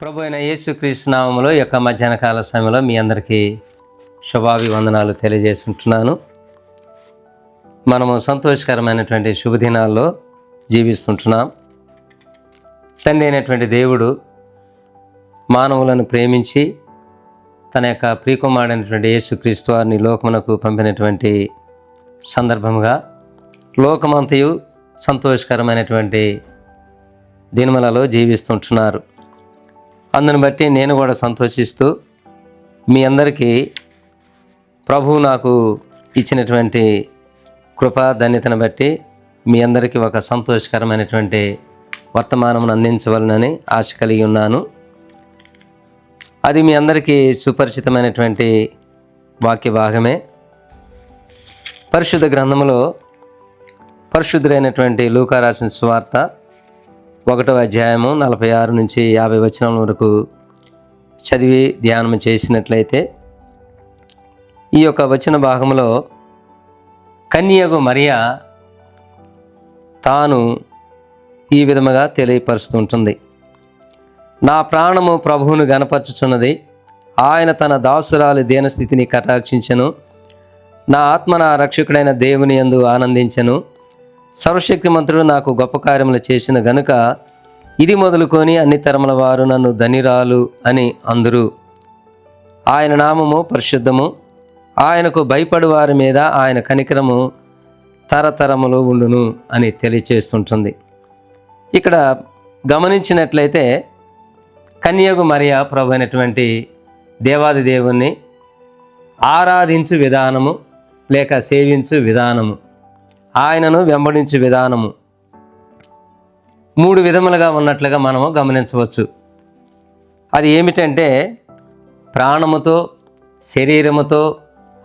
ప్రభు అయిన యేసుక్రీస్తు నామములో యొక్క మధ్యాహ్న కాల సమయంలో మీ అందరికీ శుభాభివందనాలు తెలియజేస్తుంటున్నాను. మనము సంతోషకరమైనటువంటి శుభదినాల్లో జీవిస్తుంటున్నాం. తండ్రి అయినటువంటి దేవుడు మానవులను ప్రేమించి తన యొక్క ప్రియకుమారుడైనటువంటి యేసుక్రీస్తు వారిని లోకమునకు పంపినటువంటి సందర్భంగా లోకమంతయు సంతోషకరమైనటువంటి దినములలో జీవిస్తుంటున్నారు. అందుని బట్టి నేను కూడా సంతోషిస్తూ మీ అందరికీ ప్రభువు నాకు ఇచ్చినటువంటి కృప ధన్యతను బట్టి మీ అందరికీ ఒక సంతోషకరమైనటువంటి వర్తమానమును అందించవలనని ఆశ కలిగి ఉన్నాను. అది మీ అందరికీ సుపరిచితమైనటువంటి వాక్య భాగమే. పరిశుద్ధ గ్రంథములో పరిశుద్ధులైనటువంటి లూకా రాసిన సువార్త ఒకటో అధ్యాయము నలభై ఆరు నుంచి యాభై వచనం వరకు చదివి ధ్యానం చేసినట్లయితే ఈ యొక్క వచన భాగంలో కన్యగు మరియా తాను ఈ విధముగా తెలియపరుస్తుంటుంది. నా ప్రాణము ప్రభువును గనపరచుచున్నది ఆయన తన దాసురాలి దీనస్థితిని కటాక్షించెను. నా ఆత్మ నా రక్షకుడైన దేవుని యందు ఆనందించెను. సర్వశక్తిమంతుడు నాకు గొప్ప కార్యములు చేసిన గనుక ఇది మొదలుకొని అన్ని తరముల వారు నన్ను ధనిరాలు అని అందరూ ఆయన నామము పరిశుద్ధము ఆయనకు భయపడు వారి మీద ఆయన కనికరము తరతరములు ఉండును అని తెలియచేస్తుంటుంది. ఇక్కడ గమనించినట్లయితే కన్యగు మరియ ప్రభు అయినటువంటి దేవాది దేవుణ్ణి ఆరాధించు విధానము లేక సేవించు విధానము ఆయనను వెంబడించు విధానము మూడు విధములుగా ఉన్నట్లుగా మనము గమనించవచ్చు. అది ఏమిటంటే ప్రాణముతో శరీరముతో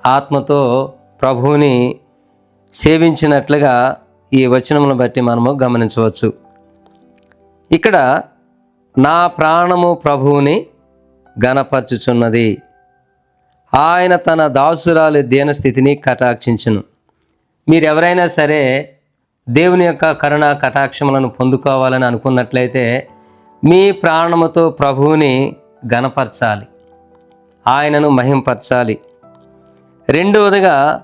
ఆత్మతో ప్రభువుని సేవించినట్లుగా ఈ వచనములను బట్టి మనము గమనించవచ్చు. ఇక్కడ నా ప్రాణము ప్రభువుని గణపరచుచున్నది ఆయన తన దాసురాలి దీనస్థితిని కటాక్షించును. మీరు ఎవరైనా సరే దేవుని యొక్క కరుణ కటాక్షములను పొందుకోవాలని అనుకున్నట్లయితే మీ ప్రాణముతో ప్రభువుని గణపరచాలి ఆయనను మహింపరచాలి. రెండవదిగా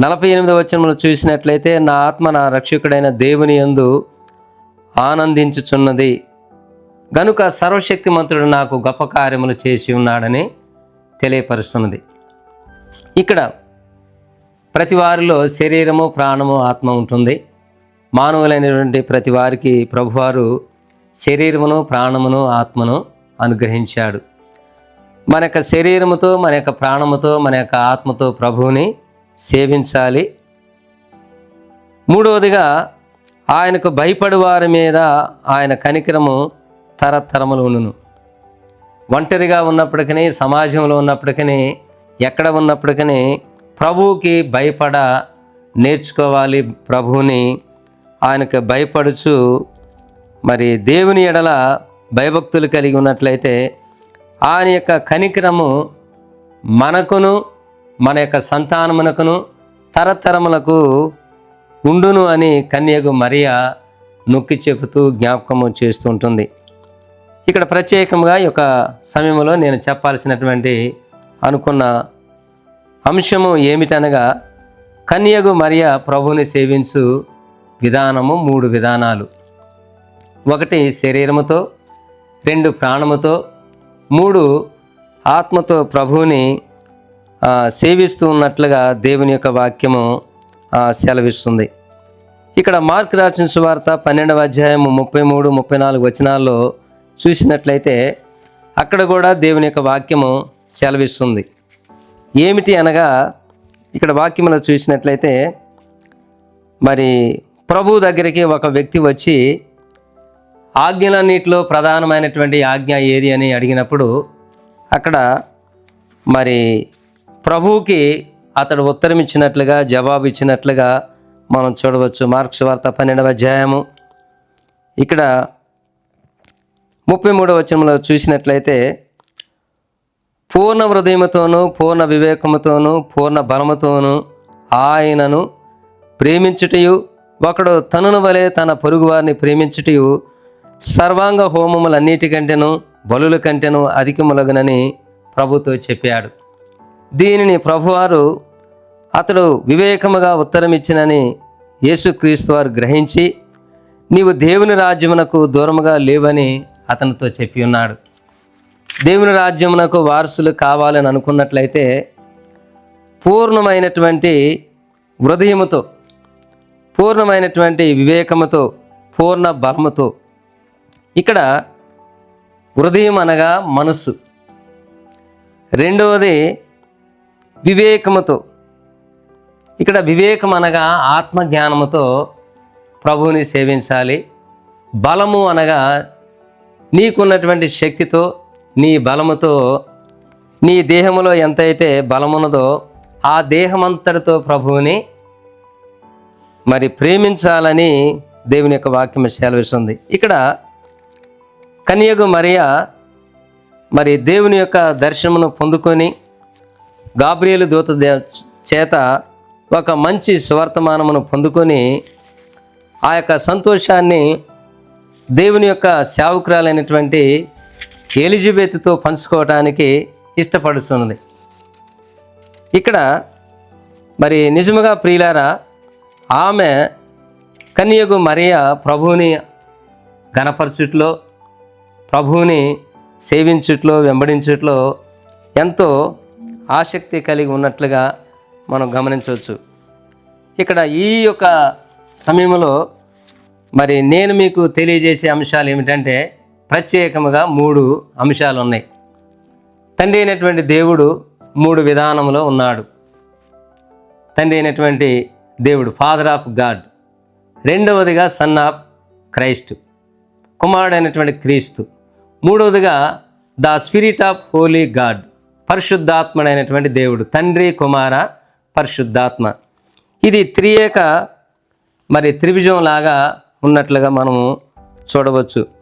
నలభై ఎనిమిదవ వచనంలో చూసినట్లయితే నా ఆత్మ నా రక్షకుడైన దేవుని యందు ఆనందించుచున్నది. గనుక సర్వశక్తిమంతుడు నాకు గొప్ప కార్యములు చేసి ఉన్నాడని తెలియపరుస్తున్నది. ఇక్కడ ప్రతి వారిలో శరీరము ప్రాణము ఆత్మ ఉంటుంది. మానవులైనటువంటి ప్రతి వారికి ప్రభువారు శరీరమును ప్రాణమును ఆత్మను అనుగ్రహించాడు. మన యొక్క శరీరముతో మన యొక్క ప్రాణముతో మన యొక్క ఆత్మతో ప్రభువుని సేవించాలి. మూడవదిగా ఆయనకు భయపడు వారి మీద ఆయన కనికరము తరతరములు ఉండును. ఒంటరిగా ఉన్నప్పటికీ సమాజంలో ఉన్నప్పటికీ ఎక్కడ ఉన్నప్పటికీ ప్రభువుకి భయపడ నేర్చుకోవాలి ప్రభువుని. ఆయనకు భయపడుచు మరి దేవుని ఎడల భయభక్తులు కలిగి ఉన్నట్లయితే ఆయన యొక్క కనికరము మనకును మన యొక్క సంతానమునకును తరతరములకు ఉండును అని కన్యగు మరియా నొక్కి చెబుతూ జ్ఞాపకము చేస్తుంటుంది. ఇక్కడ ప్రత్యేకంగా ఈ యొక్క సమయంలో నేను చెప్పాల్సినటువంటి అనుకున్న అంశము ఏమిటనగా కన్యగు మరియ ప్రభుని సేవించు విధానము మూడు విధానాలు. ఒకటి శరీరముతో రెండు ప్రాణముతో మూడు ఆత్మతో ప్రభువుని సేవిస్తూ ఉన్నట్లుగా దేవుని యొక్క వాక్యము సెలవిస్తుంది. ఇక్కడ మార్క్ రాసిన సువార్త పన్నెండవ అధ్యాయము ముప్పై మూడు ముప్పై నాలుగు వచనాల్లో చూసినట్లయితే అక్కడ కూడా దేవుని యొక్క వాక్యము సెలవిస్తుంది. ఏమిటి అనగా ఇక్కడ వాక్యంలో చూసినట్లయితే మరి ప్రభు దగ్గరికి ఒక వ్యక్తి వచ్చి ఆజ్ఞలన్నిటిలో ప్రధానమైనటువంటి ఆజ్ఞ ఏది అని అడిగినప్పుడు అక్కడ మరి ప్రభువుకి అతడు ఉత్తరం ఇచ్చినట్లుగా జవాబు ఇచ్చినట్లుగా మనం చూడవచ్చు. మార్క్స్ వార్త పన్నెండవ అధ్యాయము. ఇక్కడ ముప్పై మూడవ వచనంలో చూసినట్లయితే పూర్ణ హృదయముతోనూ పూర్ణ వివేకముతోనూ పూర్ణ బలముతోనూ ఆయనను ప్రేమించుటయు ఒకడు తనును వలె తన పొరుగువారిని ప్రేమించుటయు సర్వాంగ హోమములన్నిటికంటేను బలుల కంటేనూ అధికములగునని ప్రభుతో చెప్పాడు. దీనిని ప్రభువారు అతడు వివేకముగా ఉత్తరమిచ్చినని యేసుక్రీస్తు వారు గ్రహించి నీవు దేవుని రాజ్యమునకు దూరముగా లేవని అతనితో చెప్పి ఉన్నాడు. దేవుని రాజ్యమునకు వారసులు కావాలని అనుకున్నట్లయితే పూర్ణమైనటువంటి హృదయముతో పూర్ణమైనటువంటి వివేకముతో పూర్ణ బలముతో ఇక్కడ హృదయం అనగా మనస్సు. రెండవది వివేకముతో. ఇక్కడ వివేకం అనగా ఆత్మజ్ఞానముతో ప్రభువుని సేవించాలి. బలము అనగా నీకున్నటువంటి శక్తితో నీ బలముతో నీ దేహములో ఎంతైతే బలమున్నదో ఆ దేహమంతటితో ప్రభువుని మరి ప్రేమించాలని దేవుని యొక్క వాక్యం సెలవిస్తుంది ఇక్కడ కన్యగు మరియ మరి దేవుని యొక్క దర్శనమును పొందుకొని గాబ్రియలు దూత దే- చేత ఒక మంచి సువర్తమానమును పొందుకొని ఆ యొక్క సంతోషాన్ని దేవుని యొక్క సేవకురాలైనటువంటి ఎలిజబెత్తో పంచుకోవటానికి ఇష్టపడుతున్నది ఇక్కడ మరి నిజముగా ప్రియులారా ఆమె కన్యగు మరియా ప్రభువుని గణపరచుట్లో ప్రభువుని సేవించుట్లో వెంబడించుట్లో ఎంతో ఆసక్తి కలిగి ఉన్నట్లుగా మనం గమనించవచ్చు. ఇక్కడ ఈ యొక్క సమయంలో మరి నేను మీకు తెలియజేసే అంశాలు ఏమిటంటే ప్రత్యేకముగా మూడు అంశాలు ఉన్నాయి తండ్రి అయినటువంటి దేవుడు మూడు విధానంలో ఉన్నాడు. తండ్రి అయినటువంటి దేవుడు ఫాదర్ ఆఫ్ గాడ్ రెండవదిగా సన్ ఆఫ్ క్రైస్ట్ కుమారుడైనటువంటి క్రీస్తు. మూడవదిగా the spirit of holy God పరిశుద్ధాత్మడైనటువంటి దేవుడు తండ్రి కుమార పరిశుద్ధాత్మ. ఇది త్రియేక మరి త్రిభుజం లాగా ఉన్నట్లుగా మనము చూడవచ్చు.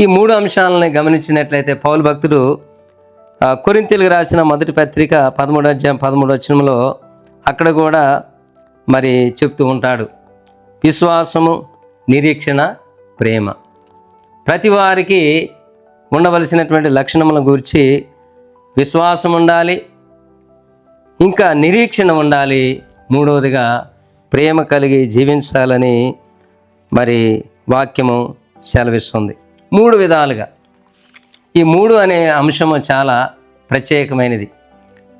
ఈ మూడు అంశాలని గమనించినట్లయితే పౌలు భక్తుడు ఆ, రాసిన మొదటి పత్రిక పదమూడు అధ్యాయం పదమూడు వచనంలో అక్కడ కూడా మరి చెప్తూ ఉంటాడు. విశ్వాసము నిరీక్షణ ప్రేమ. ప్రతి వారికి ఉండవలసినటువంటి లక్షణముల గురించి విశ్వాసం ఉండాలి ఇంకా నిరీక్షణ ఉండాలి మూడవదిగా ప్రేమ కలిగి జీవించాలని మరి వాక్యము సెలవిస్తుంది. మూడు విధాలుగా. ఈ మూడు అనే అంశము చాలా ప్రత్యేకమైనది.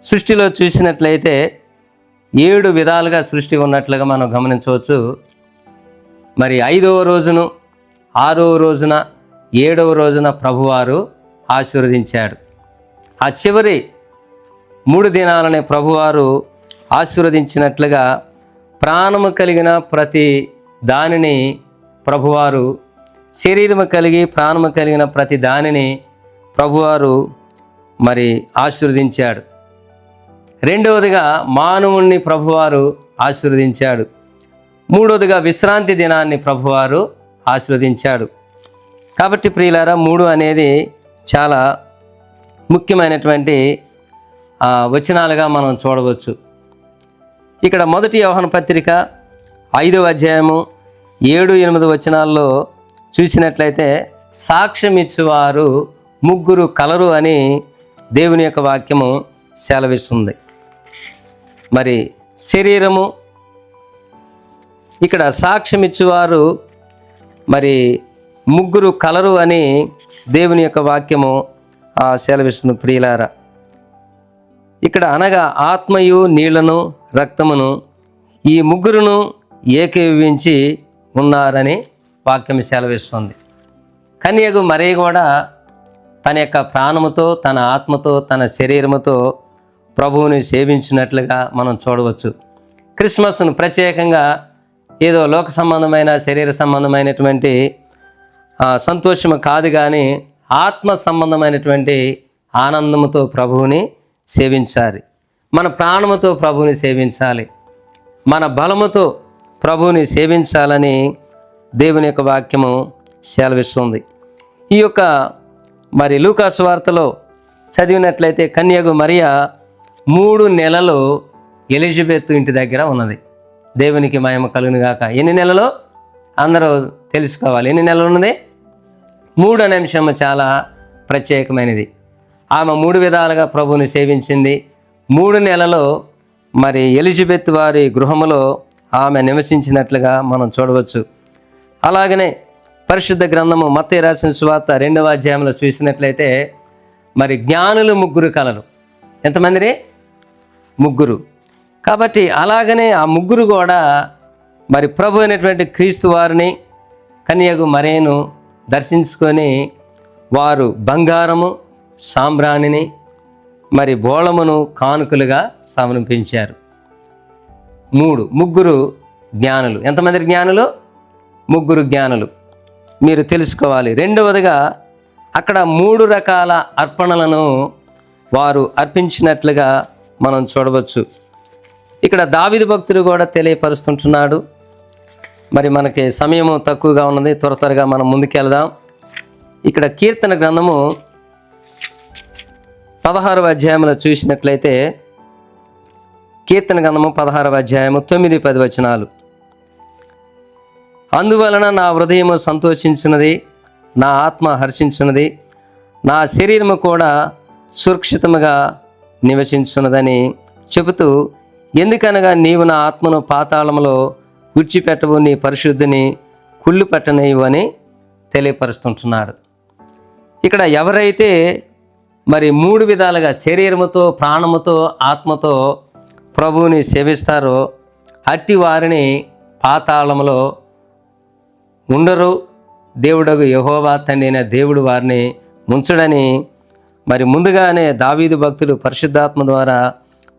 సృష్టిలో చూసినట్లయితే ఏడు విధాలుగా సృష్టి ఉన్నట్లుగా మనం గమనించవచ్చు. మరి ఐదవ రోజును ఆరవ రోజున ఏడవ రోజున ప్రభువారు ఆశీర్వదించాడు. ఆ చివరి మూడు దినాలనే ప్రభువారు ఆశీర్వదించినట్లుగా ప్రాణము కలిగిన ప్రతి దానిని ప్రభువారు శరీరము కలిగి ప్రాణము కలిగిన ప్రతి దానిని ప్రభువారు మరి ఆశీర్వదించాడు. రెండవదిగా మానవుణ్ణి ప్రభువారు ఆశీర్వదించాడు. మూడవదిగా విశ్రాంతి దినాన్ని ప్రభువారు ఆశీర్వదించాడు. కాబట్టి ప్రియులారా మూడు అనేది చాలా ముఖ్యమైనటువంటి వచనాలుగా మనం చూడవచ్చు. ఇక్కడ మొదటి వ్యవహాన పత్రిక ఐదవ అధ్యాయము ఏడు ఎనిమిది వచనాల్లో చూసినట్లయితే సాక్ష్యమిచ్చువారు ముగ్గురు కలరు అని దేవుని యొక్క వాక్యము సెలవిస్తుంది. మరి శరీరము ఇక్కడ సాక్ష్యమిచ్చువారు మరి ముగ్గురు కలరు అని దేవుని యొక్క వాక్యము ఆ, సెలవిస్తుంది ప్రియులార. ఇక్కడ అనగా ఆత్మయు నీళ్ళను రక్తమును ఈ ముగ్గురును ఏకీవించి ఉన్నారని వాక్యం సెలవిస్తుంది. కన్యకు మరీ కూడా తన యొక్క ప్రాణముతో తన ఆత్మతో తన శరీరముతో ప్రభువుని సేవించినట్లుగా మనం చూడవచ్చు. క్రిస్మస్ను ప్రత్యేకంగా ఏదో లోక సంబంధమైన శరీర సంబంధమైనటువంటి సంతోషము కాదు కానీ ఆత్మ సంబంధమైనటువంటి ఆనందముతో ప్రభువుని సేవించాలి. మన ప్రాణముతో ప్రభువుని సేవించాలి. మన బలముతో ప్రభువుని సేవించాలని దేవుని యొక్క వాక్యము సెలవిస్తుంది. ఈ యొక్క మరి లూకాసు వార్తలో చదివినట్లయితే కన్యగు మరియా మూడు నెలలు ఎలిజబెత్ ఇంటి దగ్గర ఉన్నది. దేవునికి మయమ కలుగును గాక. ఎన్ని నెలలు? అందరూ తెలుసుకోవాలి. ఎన్ని నెలలు ఉన్నది? మూడు అనే అంశం చాలా ప్రత్యేకమైనది. ఆమె మూడు విధాలుగా ప్రభువుని సేవించింది. మూడు నెలలు మరి ఎలిజబెత్ వారి గృహములో ఆమె నివసించినట్లుగా మనం చూడవచ్చు. అలాగనే పరిశుద్ధ గ్రంథము మత్తయి రాసిన సువార్త రెండవ అధ్యాయంలో చూసినట్లయితే మరి జ్ఞానులు ముగ్గురు కలరు. ఎంతమందిని? ముగ్గురు. కాబట్టి అలాగనే ఆ ముగ్గురు కూడా మరి ప్రభు అయినటువంటి క్రీస్తు వారిని కన్యగు మరేను దర్శించుకొని వారు బంగారము సాంబ్రాణిని మరి బోళమును కానుకలుగా సమర్పించారు మూడు. ముగ్గురు జ్ఞానులు. ఎంతమంది జ్ఞానులు? ముగ్గురు జ్ఞానులు. మీరు తెలుసుకోవాలి. రెండవదిగా అక్కడ మూడు రకాల అర్పణలను వారు అర్పించినట్లుగా మనం చూడవచ్చు. ఇక్కడ దావిది భక్తుడు కూడా తెలియపరుస్తుంటున్నాడు. మరి మనకి సమయము తక్కువగా ఉన్నది. త్వర త్వరగా మనం ముందుకెళ్దాం. ఇక్కడ కీర్తన గ్రంథము పదహారవ అధ్యాయంలో చూసినట్లయితే కీర్తన గ్రంథము పదహారవ అధ్యాయము తొమ్మిది పది వచనాలు. అందువలన నా హృదయము సంతోషించినది నా ఆత్మ హర్షించున్నది నా శరీరము కూడా సురక్షితముగా నివసించున్నదని చెబుతూ ఎందుకనగా నీవు నా ఆత్మను పాతాళములో విడిచిపెట్టవు నీ పరిశుద్ధిని కుళ్ళు పెట్టనేవు అని తెలియపరుస్తుంటున్నాడు. ఇక్కడ ఎవరైతే మరి మూడు విధాలుగా శరీరముతో ప్రాణముతో ఆత్మతో ప్రభువుని సేవిస్తారో అట్టి వారిని పాతాళములో ఉండరు. దేవుడగు యహోవా తండ్రి దేవుడు వారిని ముంచడని. మరి ముందుగానే దావీదు భక్తుడు పరిశుద్ధాత్మ ద్వారా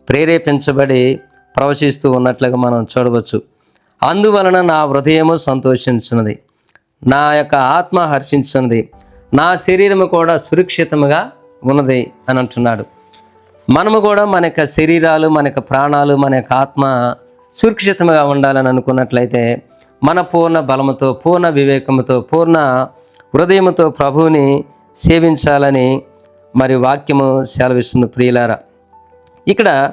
ప్రేరేపించబడి ప్రవశిస్తూ ఉన్నట్లుగా మనం చూడవచ్చు. అందువలన నా హృదయము సంతోషించినది నా యొక్క ఆత్మ హర్షించినది నా శరీరము కూడా సురక్షితముగా ఉన్నది అని అంటున్నాడు. మనము కూడా మన యొక్క శరీరాలు మన యొక్క ప్రాణాలు మన యొక్క ఆత్మ సురక్షితంగా ఉండాలని అనుకున్నట్లయితే మన పూర్ణ బలముతో పూర్ణ వివేకముతో పూర్ణ హృదయముతో ప్రభువుని సేవించాలని మరి వాక్యము సెలవిస్తుంది ప్రియులారా. ఇక్కడ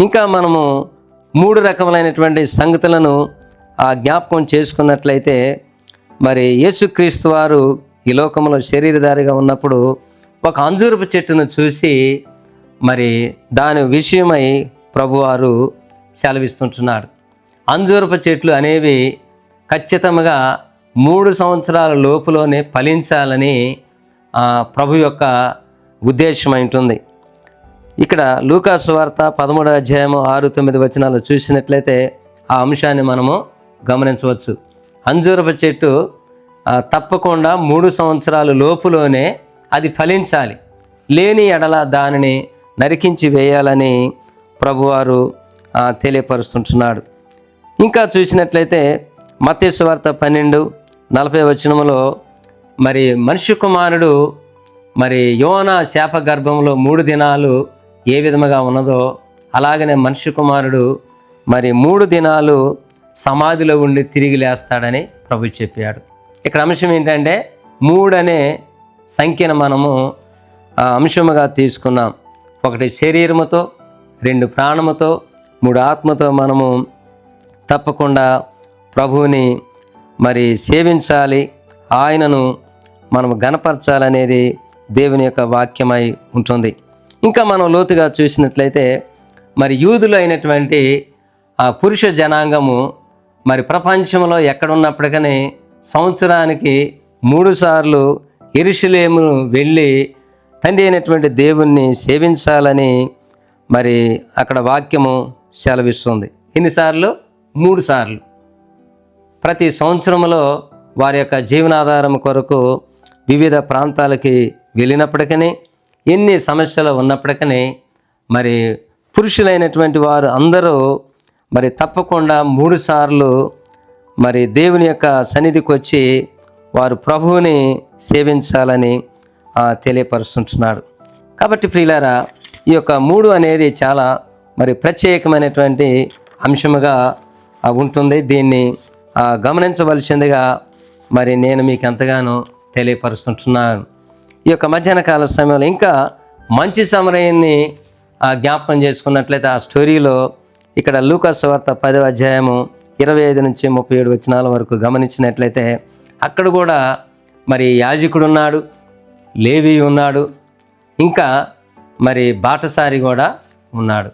ఇంకా మనము మూడు రకములైనటువంటి సంగతులను ఆ జ్ఞాపకం చేసుకున్నట్లయితే మరి యేసుక్రీస్తు వారు ఈ లోకంలో శరీరధారిగా ఉన్నప్పుడు ఒక అంజూరపు చెట్టును చూసి మరి దాని విషయమై ప్రభువారు సెలవిస్తుంటున్నాడు. అంజూరపు చెట్లు అనేవి ఖచ్చితంగా మూడు సంవత్సరాల లోపులోనే ఫలించాలని ప్రభు యొక్క ఉద్దేశం ఉంటుంది ఇక్కడ లూకాసు వార్త పదమూడు అధ్యాయము ఆరు తొమ్మిది వచనాలు చూసినట్లయితే ఆ అంశాన్ని మనము గమనించవచ్చు. అంజూరపు చెట్టు తప్పకుండా మూడు సంవత్సరాల లోపులోనే అది ఫలించాలి. లేని ఎడల దానిని నరికించి వేయాలని ప్రభువారు తెలియపరుస్తుంటున్నాడు. ఇంకా చూసినట్లయితే మత్తయి పన్నెండు నలభై వచనములో మరి మనుష్య కుమారుడు మరి యోన శాప గర్భంలో మూడు దినాలు ఏ విధముగా ఉన్నదో అలాగనే మనుష్య కుమారుడు మరి మూడు దినాలు సమాధిలో ఉండి తిరిగి లేస్తాడని ప్రభు చెప్పాడు. ఇక్కడ అంశం ఏంటంటే మూడు అనే సంఖ్యను మనము అంశముగా తీసుకున్నాం. ఒకటి శరీరముతో రెండు ప్రాణముతో మూడు ఆత్మతో మనము తప్పకుండా ప్రభువుని మరి సేవించాలి. ఆయనను మనం గనపరచాలనేది దేవుని యొక్క వాక్యమై ఉంటుంది. ఇంకా మనం లోతుగా చూసినట్లయితే మరి యూదులు అయినటువంటి ఆ పురుష జనాంగము మరి ప్రపంచంలో ఎక్కడున్నప్పటికీ సంవత్సరానికి మూడుసార్లు ఎరుషులేమును వెళ్ళి తండ్రి అయినటువంటి దేవుణ్ణి సేవించాలని మరి అక్కడ వాక్యము సెలవిస్తుంది. ఎన్నిసార్లు మూడు సార్లు. ప్రతి సంవత్సరంలో వారి యొక్క జీవనాధారం కొరకు వివిధ ప్రాంతాలకి వెళ్ళినప్పటికీ ఎన్ని సమస్యలు ఉన్నప్పటికీ మరి పురుషులైనటువంటి వారు అందరూ మరి తప్పకుండా మూడు సార్లు మరి దేవుని యొక్క సన్నిధికి వచ్చి వారు ప్రభువుని సేవించాలని తెలియపరుస్తుంటున్నాడు. కాబట్టి ప్రియులారా ఈ యొక్క మూడు అనేది చాలా మరి ప్రత్యేకమైనటువంటి అంశముగా ఉంటుంది. దీన్ని గమనించవలసిందిగా మరి నేను మీకు ఎంతగానో తెలియపరుస్తుంటున్నాను. ఈ యొక్క మధ్యాహ్న కాల సమయంలో ఇంకా మంచి సమరయాన్ని ఆ, జ్ఞాపకం చేసుకున్నట్లయితే ఆ స్టోరీలో ఇక్కడ లూకాస్ వార్త పదవ అధ్యాయము ఇరవై ఐదు నుంచి ముప్పై ఏడు వచనాల వరకు గమనించినట్లయితే అక్కడ కూడా మరి యాజకుడు ఉన్నాడు లేవి ఉన్నాడు ఇంకా మరి బాటసారి కూడా ఉన్నాడు.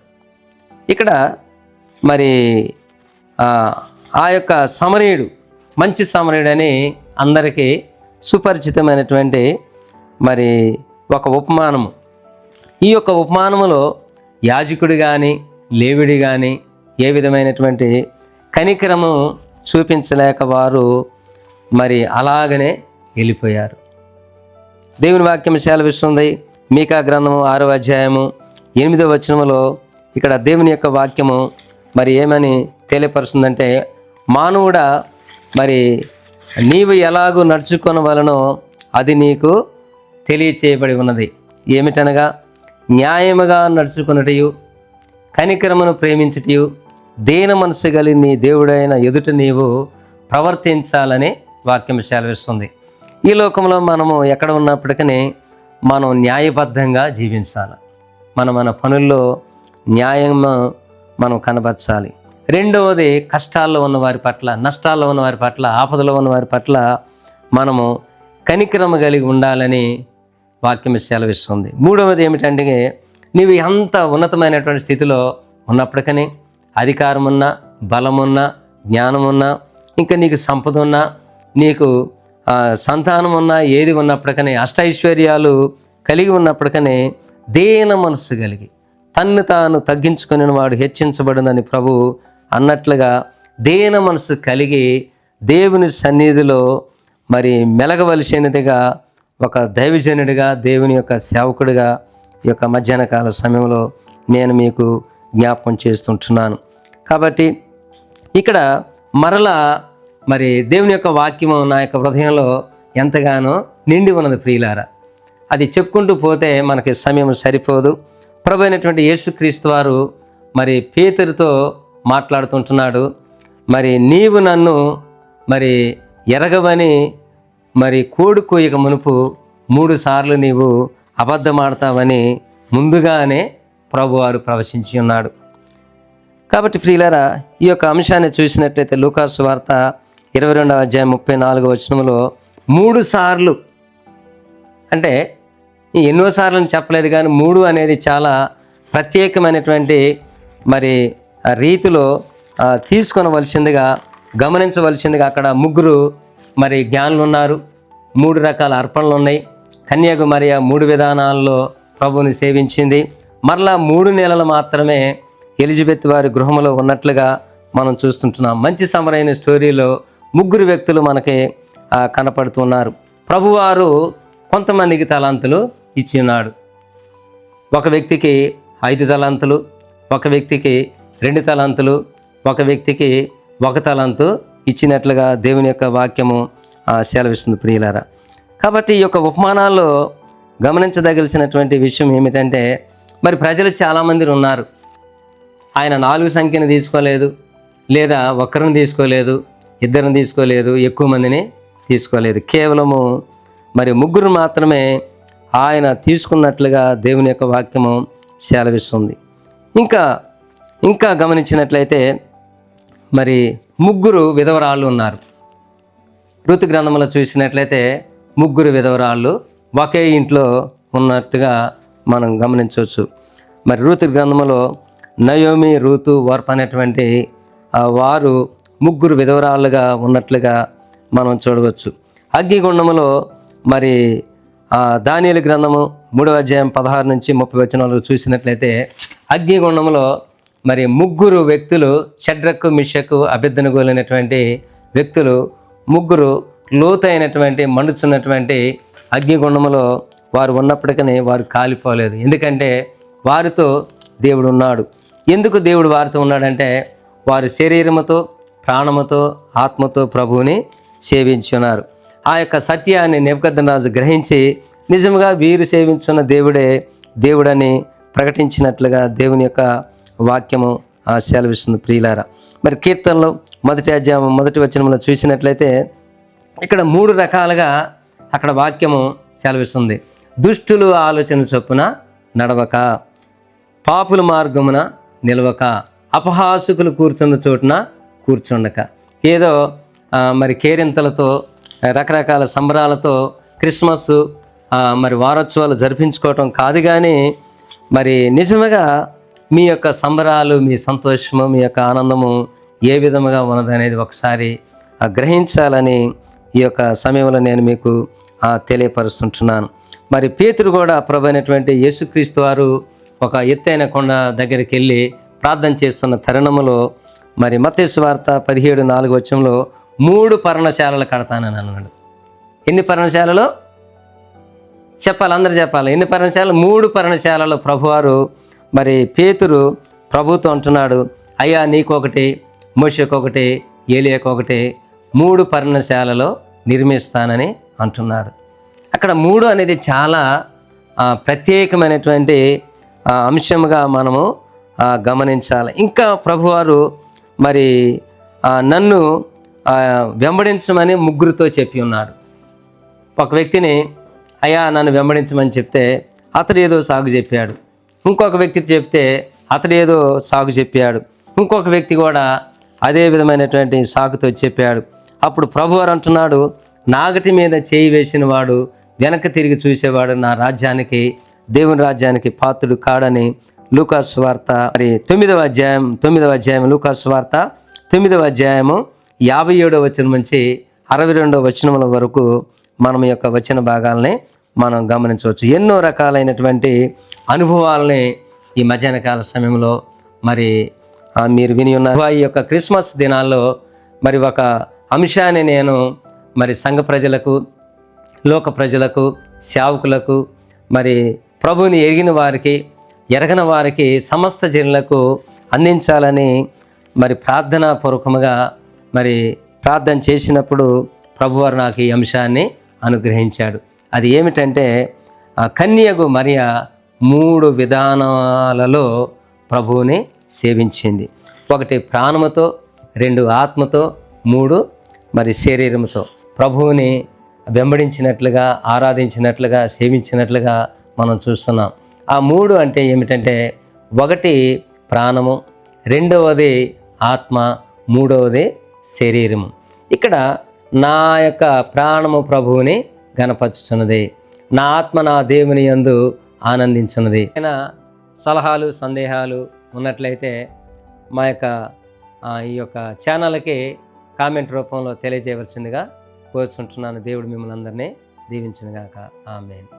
ఇక్కడ మరి ఆ, యొక్క సమరయుడు మంచి సమరయుడు అని అందరికీ సుపరిచితమైనటువంటి మరి ఒక ఉపమానము. ఈ యొక్క ఉపమానములో యాజకుడు కానీ లేవిడి కానీ ఏ విధమైనటువంటి కనికరము చూపించలేక వారు మరి అలాగనే వెళ్ళిపోయారు. దేవుని వాక్యం సెలవిస్తుంది. మీకా గ్రంథము ఆరో అధ్యాయము ఎనిమిదో వచనములో ఇక్కడ దేవుని యొక్క వాక్యము మరి ఏమని తెలియపరుస్తుందంటే మానవుడా మరి నీవు ఎలాగూ నడుచుకొనవలనో అది నీకు తెలియచేయబడి ఉన్నది. ఏమిటనగా న్యాయముగా నడుచుకున్నటయు కనికరమును ప్రేమించుటయు దేన మనసు కలిగి నీ దేవుడైన ఎదుట నీవు ప్రవర్తించాలని వాక్యం సెలవిస్తుంది. ఈ లోకంలో మనము ఎక్కడ ఉన్నప్పటికీ మనం న్యాయబద్ధంగా జీవించాలి. మన మన పనుల్లో న్యాయం మనం కనబరచాలి. రెండవది కష్టాల్లో ఉన్న వారి పట్ల నష్టాల్లో ఉన్న వారి పట్ల ఆపదలో ఉన్న వారి పట్ల మనము కనిక్రమ కలిగి ఉండాలని వాక్యం సెలవిస్తుంది. మూడవది ఏమిటంటే నీవు ఎంత ఉన్నతమైనటువంటి స్థితిలో ఉన్నప్పటికీ అధికారం ఉన్నా బలమున్నా జ్ఞానమున్నా ఇంకా నీకు సంపద ఉన్నా నీకు సంతానం ఉన్నా ఏది ఉన్నప్పటికీ అష్టైశ్వర్యాలు కలిగి ఉన్నప్పటికీ దేన మనస్సు కలిగి తన్ను తాను తగ్గించుకుని వాడు హెచ్చించబడిందని ప్రభు అన్నట్లుగా దీన మనసు కలిగి దేవుని సన్నిధిలో మరి మెలగవలసినదిగా ఒక దైవజనుడిగా దేవుని యొక్క సేవకుడిగా ఈ యొక్క మధ్యాహ్న కాల సమయంలో నేను మీకు జ్ఞాపకం చేస్తుంటున్నాను. కాబట్టి ఇక్కడ మరలా మరి దేవుని యొక్క వాక్యము నా యొక్క హృదయంలో ఎంతగానో నిండి ఉన్నది ప్రియులారా. అది చెప్పుకుంటూ పోతే మనకి సమయం సరిపోదు. ప్రభు అయినటువంటి యేసుక్రీస్తు వారు మరి పేతురితో మాట్లాడుతుంటున్నాడు. మరి నీవు నన్ను మరి ఎరగవని మరి కోడి కోయక మునుపు మూడు సార్లు నీవు అబద్ధమాడతావని ముందుగానే ప్రభువారు ప్రవశించి ఉన్నాడు. కాబట్టి ప్రియులరా ఈ యొక్క అంశాన్ని చూసినట్లయితే లూకాసు వార్త ఇరవై రెండవ అధ్యాయం ముప్పై నాలుగవ వచనంలో మూడు సార్లు అంటే ఎన్నో సార్లు చెప్పలేదు కానీ మూడు అనేది చాలా ప్రత్యేకమైనటువంటి మరి రీతిలో తీసుకొనవలసిందిగా గమనించవలసిందిగా అక్కడ ముగ్గురు మరి జ్ఞానులు ఉన్నారు మూడు రకాల అర్పణలు ఉన్నాయి కన్యాకుమారి ఆ మూడు విధానాల్లో ప్రభువుని సేవించింది. మరలా మూడు నెలలు మాత్రమే ఎలిజబెత్ వారి గృహంలో ఉన్నట్లుగా మనం చూస్తుంటున్నాం. మంచి సమరైన స్టోరీలో ముగ్గురు వ్యక్తులు మనకి కనపడుతున్నారు ప్రభువారు కొంతమందికి తలాంతులు ఇచ్చి ఉన్నాడు. ఒక వ్యక్తికి ఐదు తలాంతులు ఒక వ్యక్తికి రెండు తలాంతులు. ఒక వ్యక్తికి ఒక తలాంతు ఇచ్చినట్లుగా దేవుని యొక్క వాక్యము సెలవిస్తుంది ప్రియులారా. కాబట్టి ఈ యొక్క ఉపమానాల్లో గమనించదగిలిసినటువంటి విషయం ఏమిటంటే మరి ప్రజలు చాలామంది ఉన్నారు. ఆయన నాలుగు సంఖ్యను తీసుకోలేదు లేదా ఒక్కరిని తీసుకోలేదు ఇద్దరిని తీసుకోలేదు ఎక్కువ మందిని తీసుకోలేదు. కేవలము మరి ముగ్గురు మాత్రమే ఆయన తీసుకున్నట్లుగా దేవుని యొక్క వాక్యము సెలవిస్తుంది. ఇంకా ఇంకా గమనించినట్లయితే మరి ముగ్గురు విధవరాళ్ళు ఉన్నారు. ఋతు గ్రంథంలో చూసినట్లయితే ముగ్గురు విధవరాళ్ళు ఒకే ఇంట్లో ఉన్నట్టుగా మనం గమనించవచ్చు. మరి ఋతు గ్రంథంలో నయోమి రూతు వర్ప్ అనేటువంటి వారు ముగ్గురు విధవరాళ్ళుగా ఉన్నట్లుగా మనం చూడవచ్చు. అగ్నిగుండములో మరి దానియలు గ్రంథము మూడవ అధ్యాయం పదహారు నుంచి ముప్పై వచనాలు చూసినట్లయితే అగ్నిగుండంలో మరి ముగ్గురు వ్యక్తులు షడ్రకు మిషకు అభ్యర్థనగోలైనటువంటి వ్యక్తులు ముగ్గురు లోతైనటువంటి మండుచున్నటువంటి అగ్నిగుండంలో వారు ఉన్నప్పటికీ వారు కాలిపోలేదు. ఎందుకంటే వారితో దేవుడు ఉన్నాడు. ఎందుకు దేవుడు వారితో ఉన్నాడంటే వారు శరీరముతో ప్రాణముతో ఆత్మతో ప్రభువుని సేవించున్నారు. ఆ యొక్క సత్యాన్ని నెబద్దరాజు గ్రహించి నిజంగా వీరు సేవించున్న దేవుడే దేవుడని ప్రకటించినట్లుగా దేవుని యొక్క వాక్యము సెలవిస్తుంది ప్రియులారా. మరి కీర్తనలో మొదటి అధ్యాయం మొదటి వచనంలో చూసినట్లయితే ఇక్కడ మూడు రకాలుగా అక్కడ వాక్యము సెలవిస్తుంది. దుష్టులు ఆలోచన చొప్పున నడవక పాపుల మార్గమున నిలవక అపహాసుకులు కూర్చున్న చోటున కూర్చుండక. ఏదో మరి కేరింతలతో రకరకాల సంబరాలతో క్రిస్మస్ మరి వారోత్సవాలు జరిపించుకోవటం కాదు కానీ మరి నిజముగా మీ యొక్క సంబరాలు మీ సంతోషము మీ యొక్క ఆనందము ఏ విధముగా ఉన్నదనేది ఒకసారి గ్రహించాలని ఈ యొక్క సమయంలో నేను మీకు తెలియపరుస్తుంటున్నాను. మరి పేతురు కూడా ప్రభు అయినటువంటి యేసుక్రీస్తు వారు ఒక ఎత్తైన కొండ దగ్గరికి వెళ్ళి ప్రార్థన చేస్తున్న తరుణములో మరి మతేసు వార్త పదిహేడు నాలుగు వచ్చంలో మూడు పర్ణశాలలు కడతానని అన్నాడు. ఎన్ని పర్ణశాలలో? చెప్పాలి అందరు చెప్పాలి. ఎన్ని పర్ణశాలలు? మూడు పర్ణశాలలో ప్రభువారు మరి పేతురు ప్రభుతో అంటున్నాడు అయ్యా నీకొకటి మోషకొకటి ఏలియకొకటి మూడు పర్ణశాలలో నిర్మిస్తానని అంటున్నాడు. అక్కడ మూడు అనేది చాలా ప్రత్యేకమైనటువంటి అంశంగా మనము గమనించాలి. ఇంకా ప్రభువారు మరి నన్ను వెంబడించమని ముగ్గురితో చెప్పి ఉన్నాడు. ఒక వ్యక్తిని అయ్యా నన్ను వెంబడించమని చెప్తే అతడు ఏదో సాగు చెప్పాడు. ఇంకొక వ్యక్తి చెప్తే అతడు ఏదో సాగు చెప్పాడు. ఇంకొక వ్యక్తి కూడా అదే విధమైనటువంటి సాగుతో చెప్పాడు. అప్పుడు ప్రభువారు అంటున్నాడు నాగటి మీద చేయి వేసిన వాడు వెనక తిరిగి చూసేవాడు నా రాజ్యానికి దేవుని రాజ్యానికి పాత్రుడు కాడని లూకాస్ వార్త మరి తొమ్మిదవ అధ్యాయం తొమ్మిదవ అధ్యాయం లూకాస్ వార్త తొమ్మిదవ అధ్యాయము యాభై ఏడవ వచనం నుంచి అరవై రెండవ వచనముల వరకు మనం యొక్క వచన భాగాలని మనం గమనించవచ్చు. ఎన్నో రకాలైనటువంటి అనుభవాలని ఈ మధ్యాహ్న కాల సమయంలో మరి మీరు విని ఉన్న ఈ యొక్క క్రిస్మస్ దినాల్లో మరి ఒక అంశాన్ని నేను మరి సంఘ ప్రజలకు లోక ప్రజలకు సేవకులకు మరి ప్రభుని ఎరిగిన వారికి ఎరగన వారికి సమస్త జనులకు అందించాలని మరి ప్రార్థనా పూర్వకముగా మరి ప్రార్థన చేసినప్పుడు ప్రభువారు నాకు ఈ అంశాన్ని అనుగ్రహించాడు. అది ఏమిటంటే కన్యకు కన్యగు మరియ మూడు విధానాలలో ప్రభువుని సేవించింది. ఒకటి ప్రాణముతో రెండు ఆత్మతో మూడు మరి శరీరంతో ప్రభువుని వెంబడించినట్లుగా ఆరాధించినట్లుగా సేవించినట్లుగా మనం చూస్తున్నాం. ఆ మూడు అంటే ఏమిటంటే ఒకటి ప్రాణము రెండవది ఆత్మ మూడవది శరీరము. ఇక్కడ నా యొక్క ప్రాణము ప్రభువుని గనపరుచుచున్నది నా ఆత్మ నా దేవుని యందు ఆనందించున్నది. అయినా సలహాలు సందేహాలు ఉన్నట్లయితే మా యొక్క ఈ యొక్క ఛానల్కి కామెంట్ రూపంలో తెలియజేయవలసిందిగా కోరుచుంటున్నాను. దేవుడు మిమ్మల్ని అందరినీ దీవించినగాక. ఆమెన్.